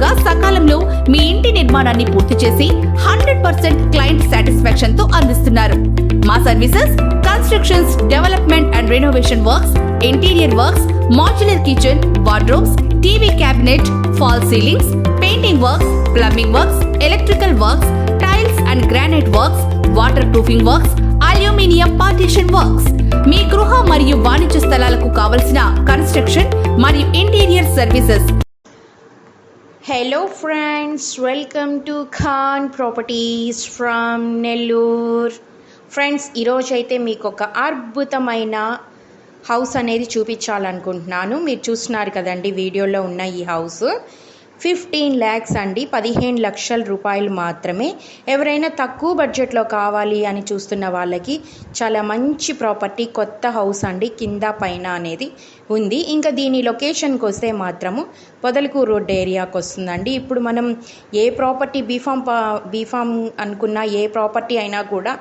ముందుగా సకాలంలో మీ ఇంటి నిర్మాణాన్ని పూర్తి చేసి హండ్రెడ్ పర్సెంట్ క్లయింట్ సాటిస్ఫాక్షన్తో అందిస్తున్నారు. మా services constructions development and renovation works interior works modular kitchen wardrobes TV cabinet fall ceilings painting works plumbing works electrical works tiles and granite works water proofing works aluminium partition works. మీ గృహ మరియు వాణిజ్య స్థలాలకు కావలసిన construction మరియు interior services hello friends welcome to Khan properties from Nellore friends ఈరోజు అయితే మీకు ఒక అద్భుతమైన హౌస్ అనేది చూపించాలనుకుంటున్నాను. మీరు చూస్తున్నారు కదండి వీడియోలో ఉన్న ఈ హౌస్ ఫిఫ్టీన్ ల్యాక్స్ అండి. పదిహేను లక్షల రూపాయలు మాత్రమే. ఎవరైనా తక్కువ బడ్జెట్లో కావాలి అని చూస్తున్న వాళ్ళకి చాలా మంచి ప్రాపర్టీ కొత్త హౌస్ అండి. కింద పైన అనేది ఉంది. ఇంకా దీని లొకేషన్కి వస్తే మాత్రము పొదలకూరు రోడ్ ఏరియాకి వస్తుందండి. ఇప్పుడు మనం ఏ ప్రాపర్టీ బీఫామ్ బీఫామ్ అనుకున్న ఏ ప్రాపర్టీ అయినా కూడా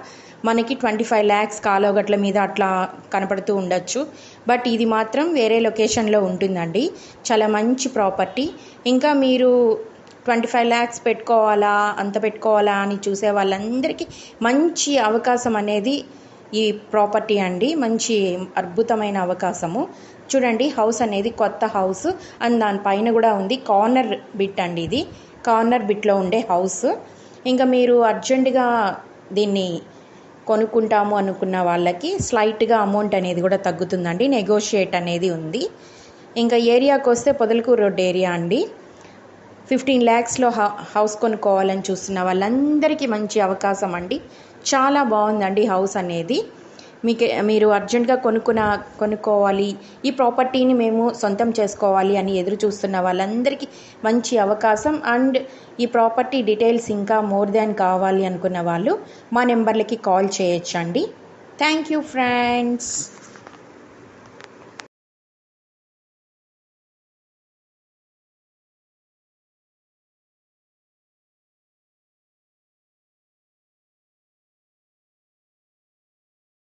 మనకి ట్వంటీ ఫైవ్ ల్యాక్స్ కాలోగట్ల మీద అట్లా కనపడుతూ ఉండొచ్చు. బట్ ఇది మాత్రం వేరే లొకేషన్లో ఉంటుందండి. చాలా మంచి ప్రాపర్టీ ఇంకా మీరు ట్వంటీ ఫైవ్ ల్యాక్స్ పెట్టుకోవాలా అంత పెట్టుకోవాలా అని చూసే వాళ్ళందరికీ మంచి అవకాశం అనేది ఈ ప్రాపర్టీ అండి. మంచి అద్భుతమైన అవకాశము. చూడండి హౌస్ అనేది కొత్త హౌస్ అండ్ దానిపైన కూడా ఉంది కార్నర్ బిట్ అండి ఇది. కార్నర్ బిట్లో ఉండే హౌస్ ఇంకా మీరు అర్జెంటుగా దీన్ని కొనుక్కుంటాము అనుకున్న వాళ్ళకి స్లైట్గా అమౌంట్ అనేది కూడా తగ్గుతుందండి. నెగోషియేట్ అనేది ఉంది. ఇంకా ఏరియాకి వస్తే పొదలకూరు రోడ్ ఏరియా అండి. ఫిఫ్టీన్ ల్యాక్స్లో హౌస్ కొనుక్కోవాలని చూస్తున్న వాళ్ళందరికీ మంచి అవకాశం అండి. చాలా బాగుందండి హౌస్ అనేది. మీకు మీరు అర్జెంటుగా కొనుక్కున్న కొనుక్కోవాలి. ఈ ప్రాపర్టీని మేము సొంతం చేసుకోవాలి అని ఎదురు చూస్తున్న వాళ్ళందరికీ మంచి అవకాశం. అండ్ ఈ ప్రాపర్టీ డీటెయిల్స్ ఇంకా మోర్ దాన్ కావాలి అనుకున్న వాళ్ళు మా నెంబర్లకి కాల్ చేయొచ్చండి. Thank you friends.